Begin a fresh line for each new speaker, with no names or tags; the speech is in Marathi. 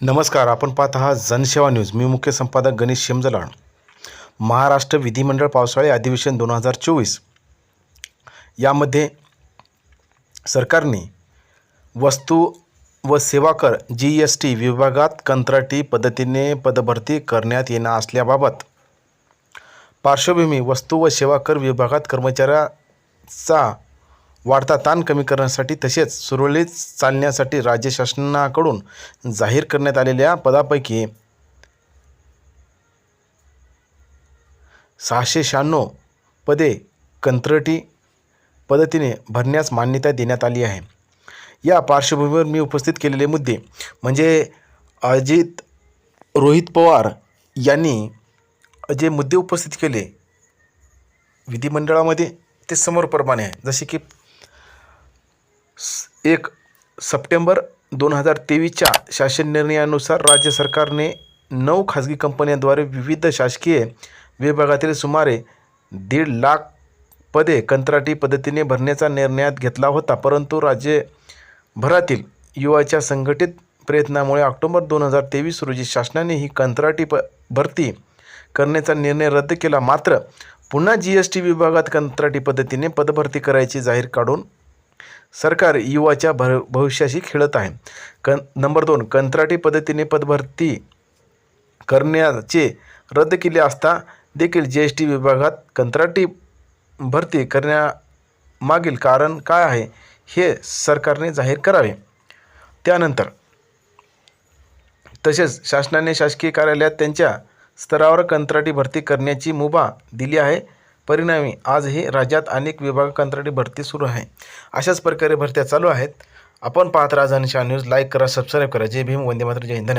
नमस्कार आपण पाहत आहात जनसेवा न्यूज. मी मुख्य संपादक गणेश शेमजलाड महाराष्ट्र विधिमंडळ पावसाळी अधिवेशन दोन हजार चोवीस. यामध्ये सरकारने वस्तू व सेवा कर जी एस टी विभागात कंत्राटी पद्धतीने पदभरती करण्यात येणार असल्याबाबत पार्श्वभूमी वस्तू व सेवा कर विभागात कर्मचाऱ्याचा वाढता ताण कमी करण्यासाठी तसेच सुरळीत चालण्यासाठी राज्य शासनाकडून जाहीर करण्यात आलेल्या पदापैकी सहाशे शहाण्णव पदे कंत्रटी पद्धतीने भरण्यास मान्यता देण्यात आली आहे. या पार्श्वभूमीवर मी उपस्थित केलेले मुद्दे म्हणजे अजित रोहित पवार यांनी जे मुद्दे उपस्थित केले विधिमंडळामध्ये ते समोरप्रमाणे आहे. जसे की एक सप्टेंबर दोन हजार तेवीसच्या शासन निर्णयानुसार राज्य सरकारने नऊ खाजगी कंपन्यांद्वारे विविध शासकीय विभागातील सुमारे दीड लाख पदे कंत्राटी पद्धतीने भरण्याचा निर्णयात घेतला होता. परंतु राज्यभरातील युवाच्या संघटित प्रयत्नामुळे ऑक्टोबर दोन हजार तेवीस रोजी शासनाने ही कंत्राटी प भरती करण्याचा निर्णय रद्द केला. मात्र पुन्हा जी एस टी विभागात कंत्राटी पद्धतीने पदभरती करायची जाहीर काढून सरकार युवाच्या भर भविष्याशी खेळत आहे. कं नंबर दोन कंत्राटी पद्धतीने पदभरती करण्याचे रद्द केले असता देखील जी एस टी विभागात कंत्राटी भरती करण्यामागील कारण काय आहे हे सरकारने जाहीर करावे. त्यानंतर तसेच शासनाने शासकीय कार्यालयात त्यांच्या स्तरावर कंत्राटी भरती करण्याची मुभा दिली आहे. परिणामी आजही राज्यात अनेक विभाग कंत्राटी भरती सुरू आहे. अशाच प्रकारे भरत्या चालू आहेत. आपण पाहत राहा जनशा न्यूज. लाईक करा सबस्क्राईब करा. जय भीम. वंदे मात्र जय हिंद. धन्यवाद.